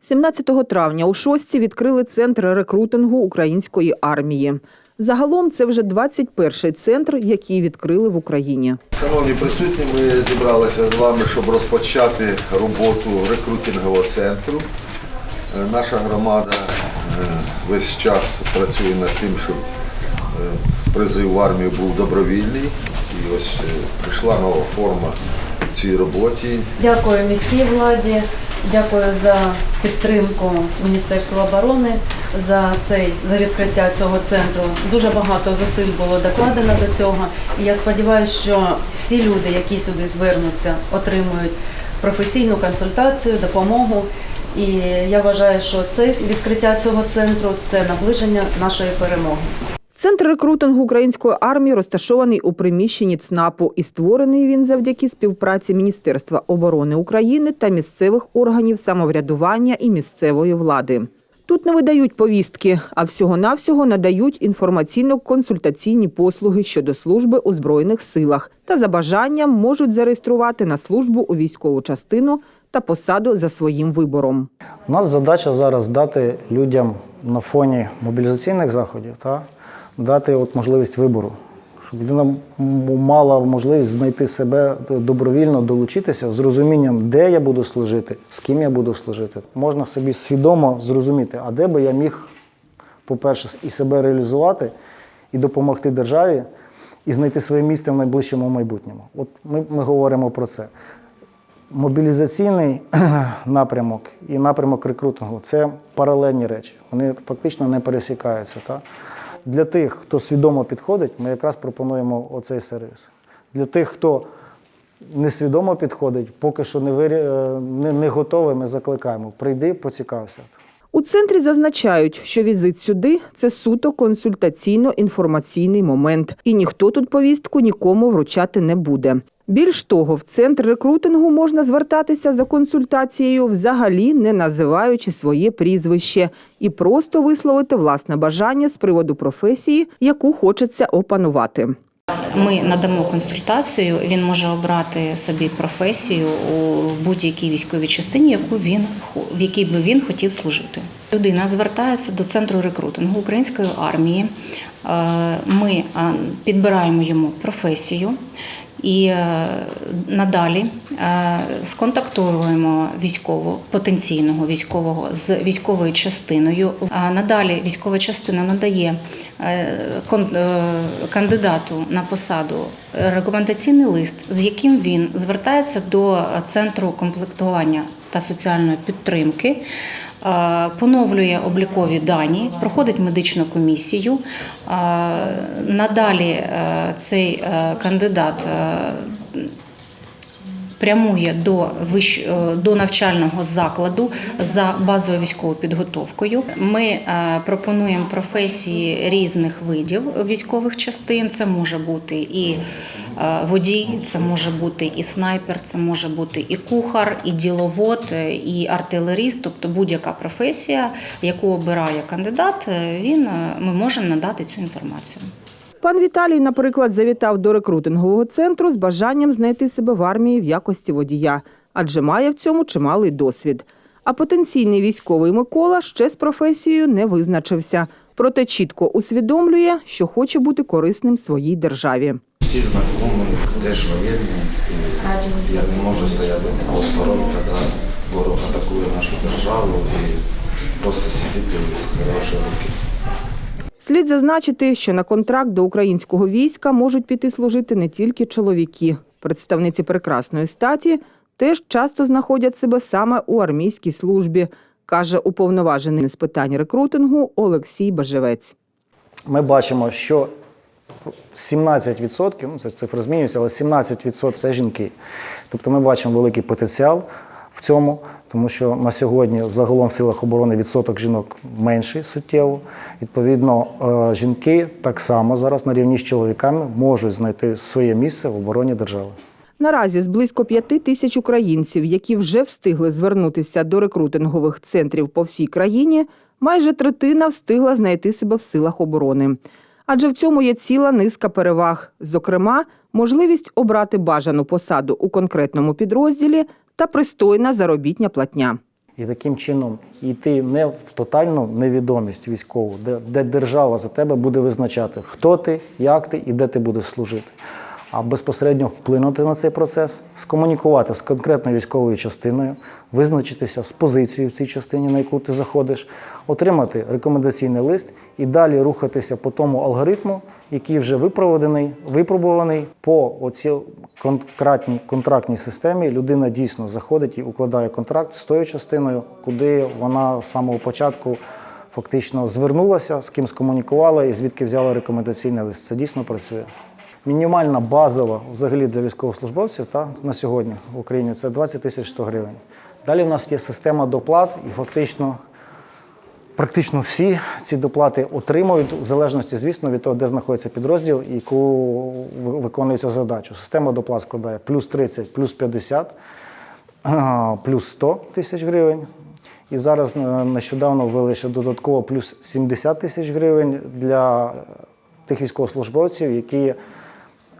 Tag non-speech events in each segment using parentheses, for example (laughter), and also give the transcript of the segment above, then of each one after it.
17 травня у шостці відкрили центр рекрутингу української армії. Загалом це вже 21-й центр, який відкрили в Україні. Шановні присутні, ми зібралися з вами, щоб розпочати роботу рекрутингового центру. Е, Наша громада е, весь час працює над тим, щоб е, призив в армію був добровільний. І ось прийшла нова форма цій роботі. Дякую міській владі, дякую за підтримку Міністерства оборони за цей за відкриття цього центру. Дуже багато зусиль було докладено до цього. І я сподіваюся, що всі люди, які сюди звернуться, отримують професійну консультацію, допомогу. І я вважаю, що це відкриття цього центру це наближення нашої перемоги. Центр рекрутингу української армії розташований у приміщенні ЦНАПу і створений він завдяки співпраці Міністерства оборони України та місцевих органів самоврядування і місцевої влади. Тут не видають повістки, а всього-навсього надають інформаційно-консультаційні послуги щодо служби у Збройних силах та за бажанням можуть зареєструвати на службу у військову частину та посаду за своїм вибором. У нас задача зараз дати людям на фоні мобілізаційних заходів та дати от можливість вибору, щоб людина мала можливість знайти себе добровільно, долучитися з розумінням, де я буду служити, з ким я буду служити. Можна собі свідомо зрозуміти, а де би я міг, по-перше, і себе реалізувати, і допомогти державі, і знайти своє місце в найближчому майбутньому. От ми, ми говоримо про це. Мобілізаційний (clears throat) напрямок і напрямок рекрутингу це паралельні речі. Вони фактично не пересікаються. Та? Для тих, хто свідомо підходить, ми якраз пропонуємо оцей сервіс. Для тих, хто несвідомо підходить, поки що не, вирі... е, не, не готовий, ми закликаємо. Прийди, поцікався. У центрі зазначають, що візит сюди це суто консультаційно-інформаційний момент, і ніхто тут повістку нікому вручати не буде. Більш того, в центр рекрутингу можна звертатися за консультацією, взагалі не називаючи своє прізвище, і просто висловити власне бажання з приводу професії, яку хочеться опанувати. Ми надамо консультацію. Він може обрати собі професію у будь-якій військовій частині, яку він в якій би він хотів служити. Людина звертається до центру рекрутингу української армії. Е, Ми підбираємо йому професію. І е, надалі е, сконтактуємо військового потенційного військового з військовою частиною. А надалі військова частина надає е, кандидату на посаду рекомендаційний лист, з яким він звертається до центру комплектування та соціальної підтримки. е, Поновлює облікові дані, проходить медичну комісію. Е, Надалі е, цей кандидат прямує до вищ... е, до навчального закладу за базовою військовою підготовкою. Ми е, пропонуємо професії різних видів військових частин. Це може бути і е, водій, це може бути і снайпер, це може бути і кухар, і діловод, і артилеріст, тобто будь-яка професія, яку обирає кандидат, він ми можемо надати цю інформацію. Пан Віталій, наприклад, завітав до рекрутингового центру з бажанням знайти себе в армії в якості водія, адже має в цьому чималий досвід. А потенційний військовий Микола ще з професією не визначився, проте чітко усвідомлює, що хоче бути корисним своїй державі. Всі знайомі, теж воєнні. Я не можу стояти осторонь, коли ворог атакує нашу державу і просто сидіти з хорошої руки. Слід зазначити, що на контракт до українського війська можуть піти служити не тільки чоловіки. Представниці прекрасної статі теж часто знаходять себе саме у армійській службі, каже уповноважений з питань рекрутингу Олексій Бажевець. Ми бачимо, що 17%, ну це цифра змінюється, але 17% це жінки. Тобто ми бачимо великий потенціал в цьому, тому що на сьогодні загалом в силах оборони відсоток жінок менший суттєво. Відповідно, е, жінки так само зараз на рівні з чоловіками можуть знайти своє місце в обороні держави. Наразі з близько п'яти тисяч українців, які вже встигли звернутися до рекрутингових центрів по всій країні, майже третина встигла знайти себе в силах оборони. Адже в цьому є ціла низка переваг, зокрема, можливість обрати бажану посаду у конкретному підрозділі та пристойна заробітня платня. І таким чином йти не в тотальну невідомість військову, де, де держава за тебе буде визначати, хто ти, як ти і де ти будеш служити. А безпосередньо вплинути на цей процес, скомунікувати з конкретною військовою частиною, визначитися з позицією в цій частині, на яку ти заходиш, отримати рекомендаційний лист і далі рухатися по тому алгоритму, який вже випроводений, випробуваний по оцій конкретній контрактній системі. Людина дійсно заходить і укладає контракт з тою частиною, куди вона з самого початку фактично звернулася, з ким скомунікувала і звідки взяла рекомендаційний лист. Це дійсно працює. Мінімальна базова взагалі для військовослужбовців та, на сьогодні в Україні це 20 тисяч 100 гривень. Далі в нас є система доплат, і фактично практично всі ці доплати отримують, в залежності, звісно, від того, де знаходиться підрозділ і яку виконується задачу. Система доплат складає плюс 30, плюс 50, плюс 100 тисяч гривень. І зараз е, нещодавно ввели ще додатково плюс 70 тисяч гривень для тих військовослужбовців, які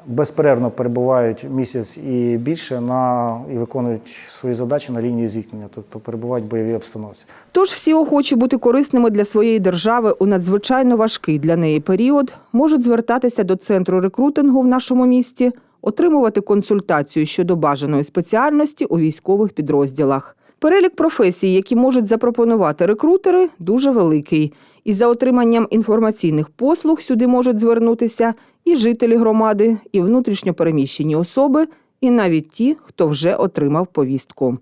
безперервно перебувають місяць і більше на і виконують свої задачі на лінії зіткнення, тобто перебувають в бойовій обстановці. Тож всі охочі бути корисними для своєї держави у надзвичайно важкий для неї період можуть звертатися до центру рекрутингу в нашому місті, отримувати консультацію щодо бажаної спеціальності у військових підрозділах. Перелік професій, які можуть запропонувати рекрутери, дуже великий. І за отриманням інформаційних послуг сюди можуть звернутися і жителі громади, і внутрішньопереміщені особи, і навіть ті, хто вже отримав повістку.